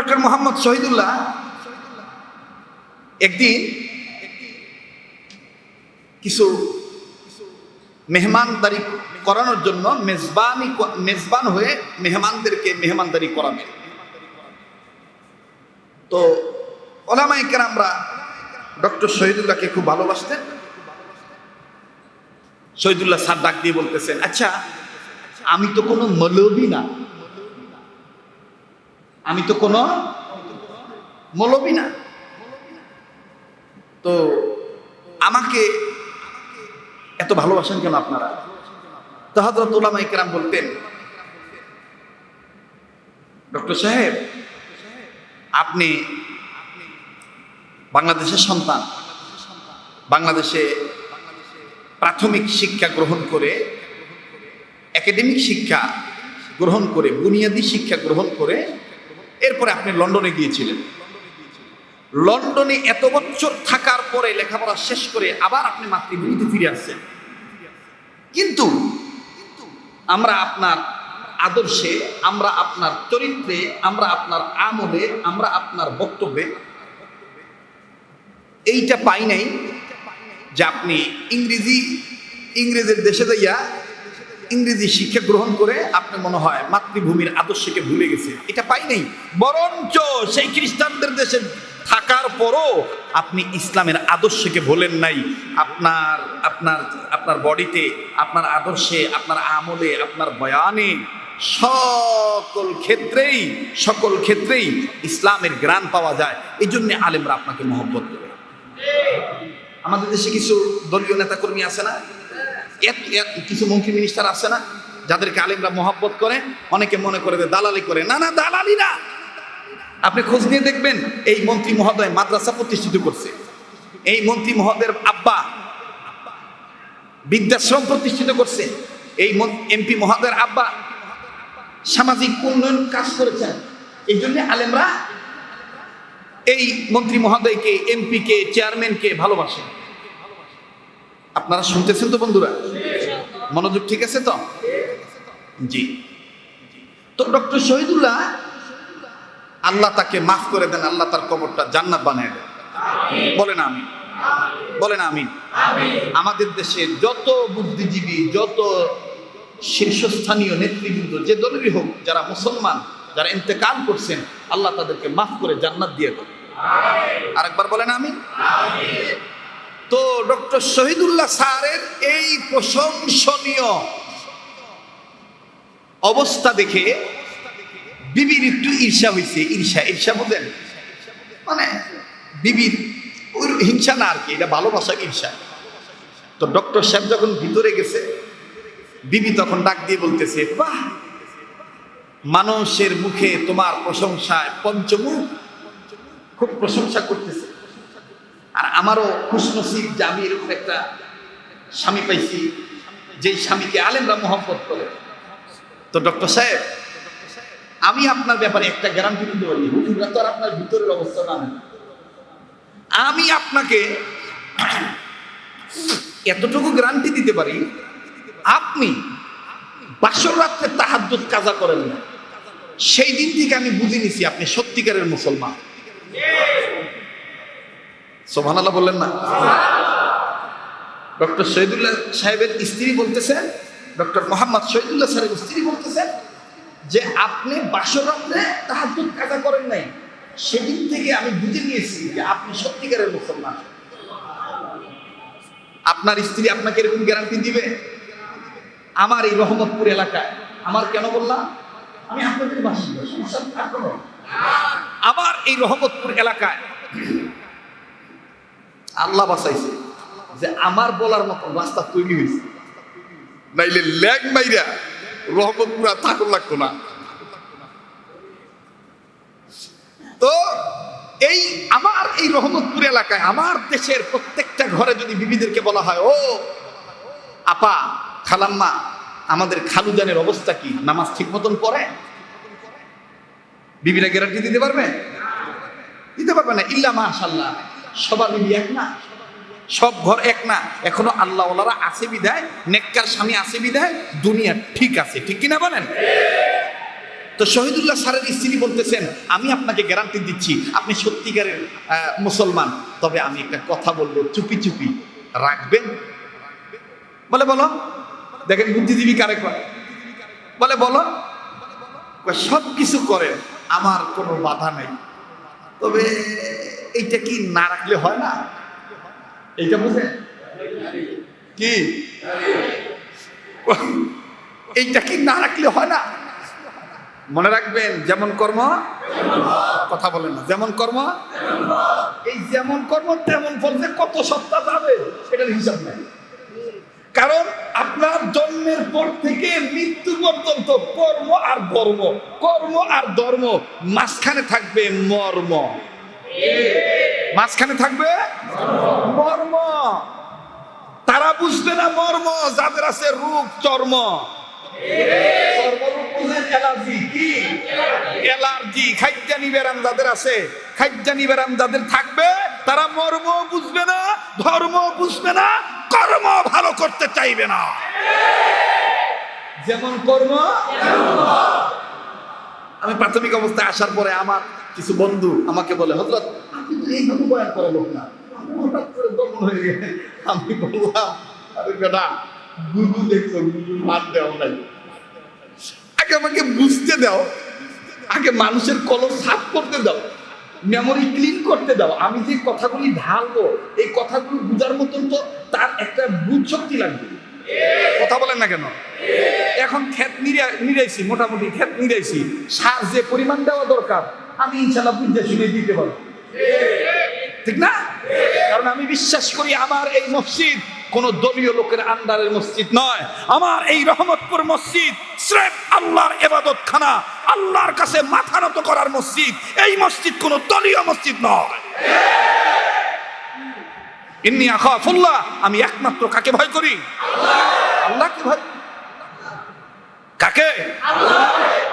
Doctor Mohammad Shahidullah, একদিন কিছু মেহমানদারি করানোর জন্য মেজবানি মেজবান হয়ে মেহমানদেরকে মেহমানদারি করাবেন তো ওলামাই আমরা ডক্টর শহীদুল্লাহকে খুব ভালোবাসতেন। শহীদুল্লাহ স্যার ডাক দিয়ে বলতেছেন আচ্ছা আমি তো কোনো মৌলবী না। আমি তো কোনো মৌলবী না। তো আমাকে এত ভালোবাসেন কেন আপনারা? তো হজরত উলামা ইকরাম বলতেন, ডক্টর সাহেব, আপনি বাংলাদেশের সন্তান। বাংলাদেশে প্রাথমিক শিক্ষা গ্রহণ করে, একাডেমিক শিক্ষা গ্রহণ করে, বুনিয়াদী শিক্ষা গ্রহণ করে এরপরে আপনি লন্ডনে গিয়েছিলেন। লন্ডনে এত বছর থাকার পরে লেখাপড়া শেষ করে আবার আপনি মাতৃভূমিতে ফিরে আসছেন। কিন্তু আমরা আপনার আদর্শে, আমরা আপনার চরিত্রে, আমরা আপনার আমলে, আমরা আপনার বক্তব্যে এইটা পাই নাই যে আপনি ইংরেজি, ইংরেজের দেশে যাইয়া ইংরেজি শিক্ষা গ্রহণ করে আপনি মনে হয় মাতৃভূমির আদর্শকে ভুলে গেছে এটা পাই নাই। বরঞ্চ সেই খ্রিস্টানদের দেশে থাকার পরও আপনি ইসলামের আদর্শকে ভোলেন নাই। আপনার আপনার আপনার বডিতে, আপনার আদর্শে, আপনার আমলে, আপনার বয়ানে সকল ক্ষেত্রেই সকল ক্ষেত্রেই ইসলামের গ্রান পাওয়া যায়। এই জন্যে আলেমরা আপনাকে মহব্বত করে। আমাদের দেশে কিছু দলীয় নেতাকর্মী আছে না? কিছু মন্ত্রী মিনিস্টার আছে না, যাদেরকে আলেমরা মহব্বত করে, অনেকে মনে করে দালালি করে। না না, দালালি না। আপনি খোঁজ নিয়ে দেখবেন, এই মন্ত্রী মহোদয় মাদ্রাসা প্রতিষ্ঠিত করছে। এই মন্ত্রী মহোদয়ের আব্বা বৃদ্ধাশ্রম প্রতিষ্ঠিত করছে। এই এমপি মহোদয়ের আব্বা সামাজিক উন্নয়ন কাজ করেছেন। এই জন্য আলেমরা এই মন্ত্রী মহোদয়কে এমপিকে চেয়ারম্যানকে ভালোবাসেন। আপনারা শুনতেছেন তো বন্ধুরা? মনোযোগ ঠিক আছে তো? জি। তো ডক্টর শহীদুল্লাহ আল্লাহ তাকে মাফ করে দেন আল্লাহ তার কবরটা জান্নাত বানিয়ে দেন। বলেন আমি বলেন আমি আমাদের দেশে যত বুদ্ধিজীবী যত শীর্ষস্থানীয় নেতৃবৃন্দ যে দলেরই হোক যারা মুসলমান যারা ইন্তেকাল করছেন আল্লাহ তাদেরকে মাফ করে জান্নাত দিয়ে দেন। আরেকবার বলেন আমি তো ডক্টর শহীদুল্লাহ স্যারের এই প্রশংসনীয় অবস্থা দেখে বিবির একটু ঈর্ষা হয়েছে ঈর্ষা ঈর্ষা বোঝেন? মানে বিবির ওই হিংসা না আর কি, এটা ভালোবাসা ঈর্ষা। তো ডক্টর সাহেব যখন ভিতরে গেছে, বিবি তখন ডাক দিয়ে বলতেছে, বাহ! মানুষের মুখে তোমার প্রশংসায় পঞ্চমুখ খুব প্রশংসা করতেছে। আর আমারও খুশনসিব যে আমি এরকম একটা স্বামী পাইছি, যেই স্বামীকে আলেমরা মহব্বত করে। তো ডক্টর সাহেব, আমি আপনার ব্যাপারে একটা গ্যারান্টি দিতে পারি, হুজুররা তো আর আপনার ভিতরের অবস্থা না। আমি আপনাকে এতটুকু গ্যারান্টি দিতে পারি, আপনি বাসর রাত্রে তাহাজ্জুদ কাজা করেন না। সেই দিন থেকে আমি বুঝে নিছি আপনি সত্যিকারের মুসলমান। সোভানাল্লাহ বললেন না? ডক্টর শহীদুল্লাহ সাহেবের স্ত্রী বলতেছেন ডক্টর মোহাম্মদ শহীদুল্লাহ সাহেবের স্ত্রী বলতেছেন যে, আপনি বাসরাত্রে তাহাজ্জুদ কাজা করেন নাই। সেদিন থেকে আমি বুঝে নিয়েছি যে আপনি সত্যিকারের মুসলমান। আপনার স্ত্রী আপনাকে এরকম গ্যারান্টি দিবে? আমার এই রহমতপুর এলাকায়। আমার কেন বললাম? আমি আপনাদের না। আমার এই রহমতপুর এলাকায় আল্লাহ বাঁচাইছে যে আমার বলার মতো রাস্তা তৈরি হয়েছে। নাইলে ল্যাগ মাইরা রহমতপুর থাকুন লাগতো না। তো এই আমার এই রহমতপুর এলাকায়, আমার দেশের প্রত্যেকটা ঘরে যদি বিবিদেরকে বলা হয়, ও, আপা, খালাম্মা, আমাদের খালুদানের অবস্থা কি? নামাজ ঠিক মতন পড়ে? বিবিরা গ্যারান্টি দিতে পারবে? দিতে পারবে না। ইল্লা মাশাল্লাহ সবার বিবি এক না? সব ঘর এক না? এখনও আল্লাহ আছে বিদায় নেককার স্বামী আছে বিদায় দুনিয়া ঠিক আছে। ঠিক কিনা বলেন? তো শহীদুল্লাহ স্যারের স্ত্রী বলতেছেন, আমি আপনাকে গ্যারান্টি দিচ্ছি, আপনি সত্যিকারের মুসলমান। তবে আমি একটা কথা বলব, চুপি চুপি রাখবেন। বলে বলো, দেখেন বুদ্ধিজীবী কারে করে বলে বলো সব কিছু করেন, আমার কোনো বাধা নেই। তবে এইটা কি না রাখলে হয় না? এইটা বুঝে কি? এইটা কি না রাখলে হয় না? মনে রাখবেন, যেমন কর্ম, কথা বলেন না, যেমন কর্ম, এই যেমন কর্ম, তেমন ফল কত সপ্তাহ যাবে, সেটার হিসাব নাই। কারণ আপনার জন্মের পর থেকে মৃত্যু পর্যন্ত কর্ম আর ধর্ম, কর্ম আর ধর্ম, মাঝখানে থাকবে মর্ম। মাঝখানে থাকবে? মর্ম। তারা বুঝবে না মর্ম, যাদের আছে রূপ, চর্ম। অ্যালার্জি খাদ্যানি ব্যারাম যাদের আছে, খাদ্যানি ব্যারাম যাদের থাকবে, তারা মর্ম বুঝবে না, ধর্ম বুঝবে না, কর্ম ভালো করতে চাইবে না। যেমন কর্ম, আমি প্রাথমিক অবস্থায় আসার পরে আমার কিছু বন্ধু আমাকে বলে, হজরত এইভাবে বয়ান লোক না। হঠাৎ আমি দেওয়া আমাকে বুঝতে দাও মানুষের কলম সাফ করতে দাও ক্লিন করতে দাও। আমি যে কথাগুলি ঢালবো, এই কথাগুলো বুঝার মতন তো তার একটা বুঝ শক্তি লাগবে। কথা বলেন না কেন? এখন ক্ষেত নিরা- নিরাইছি মোটামুটি ক্ষেত নিরাইছি সার যে পরিমাণ দেওয়া দরকার আমি ইনশাল্লাহ বুঝতে শুনে দিতে পারব। ঠিক না? কারণ আমি বিশ্বাস করি আমার এই মসজিদ কোন দলীয় লোকের আন্ডারের মসজিদ নয়। আমার এই রহমতপুর মসজিদ স্রেফ আল্লাহর এবাদত খানা আল্লাহর কাছে মাথা নত করার মসজিদ। এই মসজিদ কোন দলীয় মসজিদ নয়। ইন্নি আখাফুল্লাহ, আমি একমাত্র কাকে ভয় করি? আল্লাহকে ভয় কাকে?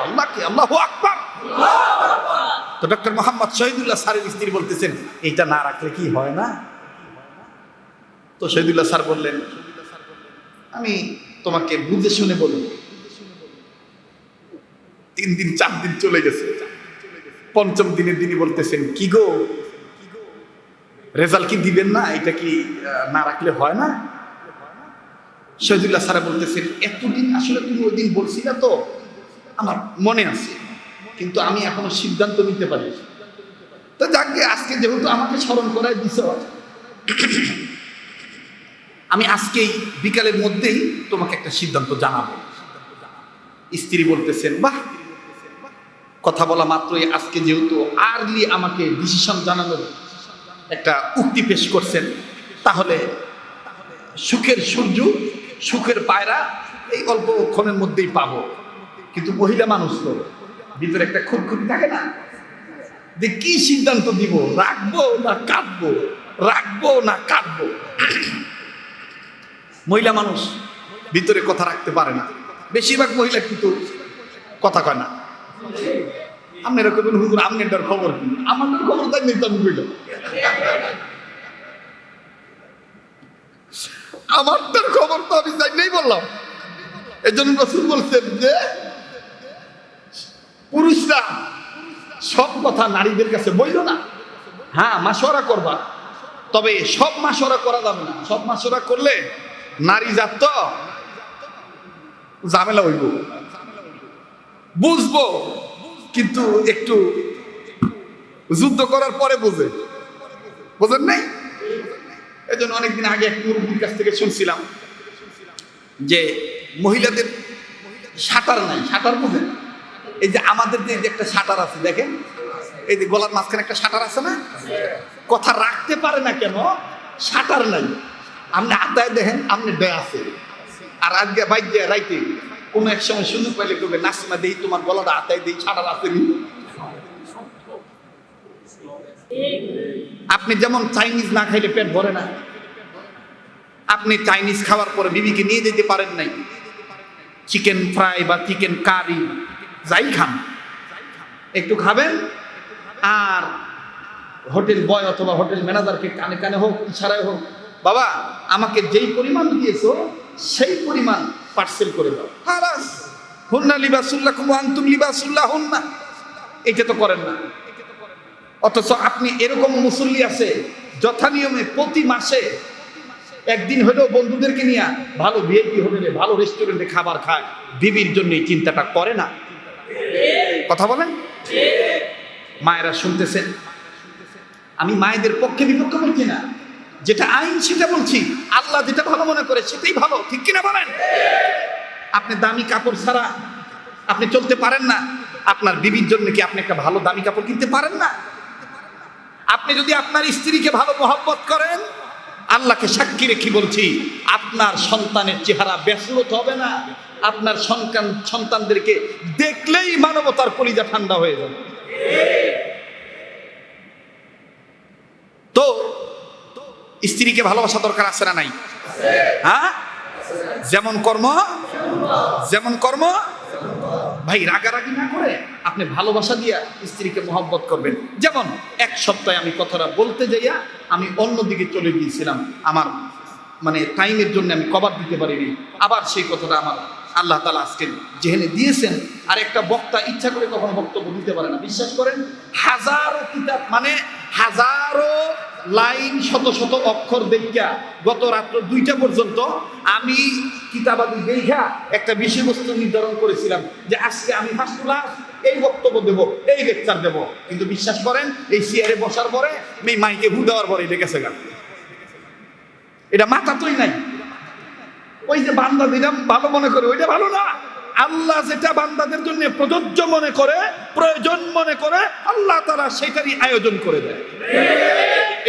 আল্লাহকে, আল্লাহু আকবার। তো ডক্টর মোহাম্মদ শহীদুল্লাহ স্যারের স্ত্রী বলতেছেন, এইটা না রাখলে কি হয় না? তো শহীদুল্লাহ স্যার বললেন, আমি তোমাকে বুঝে শুনে বলব তিন দিন, চার দিন চলে গেছে। পঞ্চম দিনের দিনই বলতেছেন, কি গো? রেজাল্ট কি দিবেন না? এটা কি না রাখলে হয় না? শহীদুল্লাহ স্যার বলতেছেন, এতদিন আসলে তুমি ওই দিন বলছি না তো? আমার মনে আছে। কিন্তু আমি এখনও সিদ্ধান্ত নিতে পারি তো যাকে আজকে যেহেতু আমাকে স্মরণ করাই দিছ আমি আজকেই বিকালের মধ্যেই তোমাকে একটা সিদ্ধান্ত জানাব। স্ত্রী বলতেছেন, বাহ! কথা বলা মাত্রই আজকে যেহেতু আর্লি আমাকে ডিসিশন জানানোর একটা উক্তি পেশ করছেন, তাহলে সুখের সূর্য, সুখের পায়রা এই অল্পক্ষণের মধ্যেই পাবো। কিন্তু মহিলা মানুষ তো ভিতরে একটা খুঁতখুতি থাকে না? যে কি সিদ্ধান্ত দিব? রাখব না কাটবো রাখব না কাটবো মহিলা মানুষ ভিতরে কথা রাখতে পারে না। বেশিরভাগ মহিলা কিন্তু কথা কয় না। আপনি এরকম হুজুর আমনেটার খবর কি? আমাদের খবর তাই নিতে আমি কইল আমারটার খবর তো আমি যাই নেই বললাম। এই জন্য রসুল বলছেন যে পুরুষরা সব কথা নারীদের কাছে বইল না। হ্যাঁ মাসোরা করবা। তবে সব মাসোরা করা যাবে না। সব মাসোরা করলে নারী জাত তো ঝামেলা হইব। বুঝব, কিন্তু একটু যুদ্ধ করার পরে বুঝে। বোঝেন নাই? এই জন্য অনেকদিন আগে এক মুরব্বীর কাছ থেকে শুনছিলাম যে মহিলাদের সাঁতার নাই সাঁতার বুঝেন? এই যে আমাদের যে একটা সাঁতার আছে, দেখেন? এই যে গলার মাঝখানে একটা সাঁতার আছে না? কথা রাখতে পারে না কেন সাঁতার নাই। আপনি আদায় দেখেন, আপনি ডে আছে। আর আজকে বাইক রাইতে কোনো এক সময় সুযোগ পাইলে কবে নাসিমা, দেই তোমার গলাটা, আতায় দেই সাঁতার আছে আপনি যেমন চাইনিজ না খাইলে পেট ভরে না। আপনি চাইনিজ খাওয়ার পরে বিবিকে নিয়ে যেতে পারেন নাই। চিকেন ফ্রাই বা চিকেন কারি। যাই খান। একটু খাবেন? আর হোটেল বয় অথবা হোটেল ম্যানেজারকে কানে কানে হোক ইশারায় হোক বাবা আমাকে যেই পরিমাণ দিয়েছ সেই পরিমাণ পার্সেল করে দাও। হারাস হুন্না লিবাসুল্লাহ আন্তুম লিবাসুল্লাহ হুন্না এটা তো করেন না। অথচ আপনি এরকম মুসল্লি আছে যথা নিয়মে প্রতি মাসে একদিন হলেও বন্ধুদেরকে নিয়ে ভালো ভিআইপি হোটেলে ভালো রেস্টুরেন্টে খাবার খায়। বিবির জন্য এই চিন্তাটা করে না। কথা বলেন মায়েরা শুনতেছেন আমি মায়েদের পক্ষে বিপক্ষে বলছি না। যেটা আইন, সেটা বলছি। আল্লাহ যেটা ভালো মনে করে, সেটাই ভালো। ঠিক কিনা বলেন? আপনি দামি কাপড় ছাড়া আপনি চলতে পারেন না। আপনার বিবির জন্য কি আপনি একটা ভালো দামি কাপড় কিনতে পারেন না? আপনি যদি আপনার স্ত্রীকে ভালো মহব্বত করেন, আল্লাহকে সাক্ষী রেখে বলছি, আপনার সন্তানের চেহারা ব্যাসলত হবে না। আপনার সন্তান, সন্তানদেরকে দেখলেই মানবতার কলিজা ঠান্ডা হয়ে যাবে। তো, স্ত্রীকে ভালোবাসা দরকার আছে না নাই? হ্যাঁ? যেমন কর্ম যেমন কর্ম। ভাই, রাগারাগি না করে আপনি ভালোবাসা দিয়া স্ত্রীকে মহব্বত করবেন। যেমন, এক সপ্তাহে আমি কথাটা বলতে যাইয়া আমি অন্যদিকে চলে গিয়েছিলাম। আমার মানে টাইমের জন্য আমি কভার দিতে পারিনি। আবার সেই কথাটা আমার আল্লাহ তালা আজকে যেহেনে দিয়েছেন। আর একটা বক্তা ইচ্ছা করে কখনো বক্তব্য দিতে পারে না। বিশ্বাস করেন, হাজারো কিতাব মানে হাজারো লাইন, শত শত অক্ষর দেখা গত রাত্র দুইটা পর্যন্ত আমি কিতাবাদি দেখা একটা বিষয়বস্তু নির্ধারণ করেছিলাম যে আজকে আমি ফার্স্ট ক্লাস এই বক্তব্য দেব, এই লেকচার দেব। কিন্তু বিশ্বাস করেন, এই চেয়ারে বসার পরে, এই মাইকে ভু দেওয়ার পরে এটা গেছে গা। এটা মাথা তোই নাই। ওই যে বান্দা দিলাম ভালো মনে করে, ওইটা ভালো না। আল্লাহ যেটা বান্দাদের জন্য প্রযোজ্য মনে করে, প্রয়োজন মনে করে, আল্লাহ তারা সেটারই আয়োজন করে দেয়।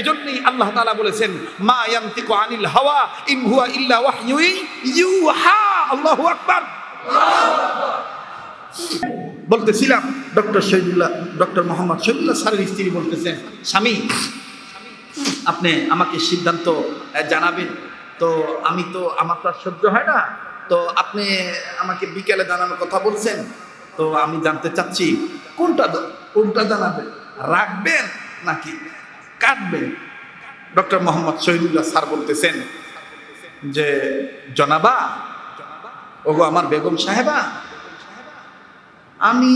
এজন্যই আল্লাহ তাআলা বলেছেন, মা ইয়ান্তিকু আনিল হাওয়া, ইন হুয়া ইল্লা ওয়াহয়ুই ইউহা। আল্লাহু আকবার। বলতেছিলাম, ডক্টর শহীদুল্লাহ, ডক্টর মোহাম্মদ শহীদুল্লাহ স্যারের স্ত্রী বলতেছেন, স্বামী, আপনি আমাকে সিদ্ধান্ত জানাবেন। তো আমি তো, আমার তো আর সহ্য হয় না। তো আপনি আমাকে বিকেলে জানানোর কথা বলছেন, তো আমি জানতে চাচ্ছি, কোনটা কোনটা জানাবেন? রাখবেন নাকি কাটবেন? ডক্টর মোহাম্মদ শহীদুল্লাহ স্যার বলতেছেন যে, জনাবা, ওগো আমার বেগম সাহেবা, আমি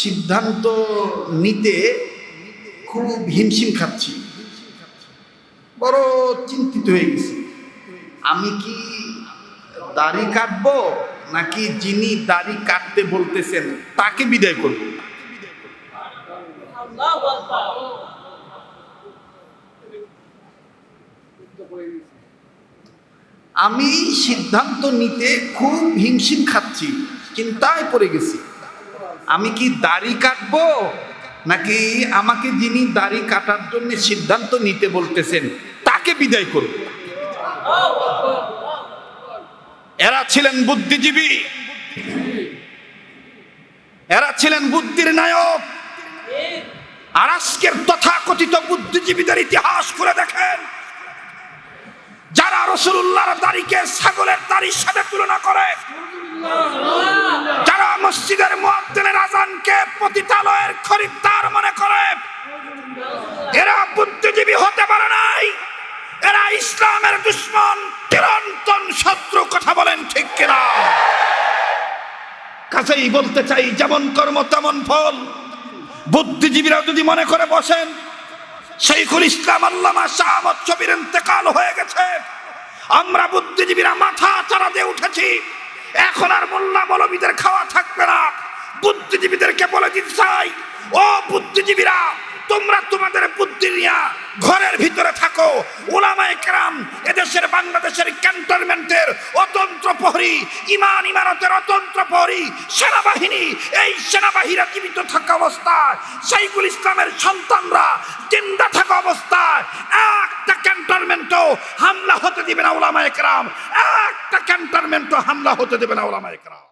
সিদ্ধান্ত নিতে খুব হিমশিম খাচ্ছি। বড় চিন্তিত হয়ে গেছি। আমি কি দাড়ি কাটবো নাকি যিনি দাড়ি কাটতে বলতেছেন, তাকে বিদায় করব? আমি সিদ্ধান্ত নিতে খুব হিমশিম খাচ্ছি, চিন্তায় পড়ে গেছি। আমি কি দাড়ি কাটবো নাকি আমাকে যিনি দাড়ি কাটার জন্য সিদ্ধান্ত নিতে বলতেছেন, তাকে বিদায় করব এরা ছিলেন বুদ্ধিজীবী। এরা ছিলেন বুদ্ধির নায়ক। আর আজকের তথাকথিত বুদ্ধিজীবীদের ইতিহাস করে দেখেন, যারা রসুল্লাহর দাড়িকে ছাগলের দাড়ির সাথে তুলনা করে যারা মসজিদের মুয়াজ্জিনের আজানকে পতিতালয়ের খরিদ্দার মনে করে, এরা বুদ্ধিজীবী হতে পারে নাই। এরা ইসলামের দুশ্মন, চিরন্তন শত্রু, কথা বলেন ঠিক কিনা? কাছেই বলতে চাই, যেমন কর্ম তেমন ফল। বুদ্ধিজীবীরা যদি মনে করে বসেন শৈখুল ইসলাম আল্লামা শাহ শবির ইন্তেকাল হয়ে গেছে। আমরা বুদ্ধিজীবীরা মাথা চারা দিয়ে উঠেছি। এখন আর মোল্লা মৌলবীদের খাওয়া থাকবে না। বুদ্ধিজীবীদেরকে বলে দিতে চাই, ও বুদ্ধিজীবীরা, তোমরা তোমাদের বুদ্ধি নিয়া ঘরের ভিতরে থাকো। ওলামায়ে কেরাম এদেশের বাংলাদেশের ক্যান্টনমেন্টের অতন্ত্র প্রহরী, ইমান ইমারতের অতন্ত্র প্রহরী, সেনাবাহিনী, এই সেনাবাহিনীরা জীবিত থাকা অবস্থায় শাইকুল ইসলামের সন্তানরা জিন্দা থাকা অবস্থায় একটা ক্যান্টনমেন্টও হামলা হতে দিবে না ওলামা একরাম একটা ক্যান্টনমেন্টও হামলা হতে দেবে না ওলামা কেরাম।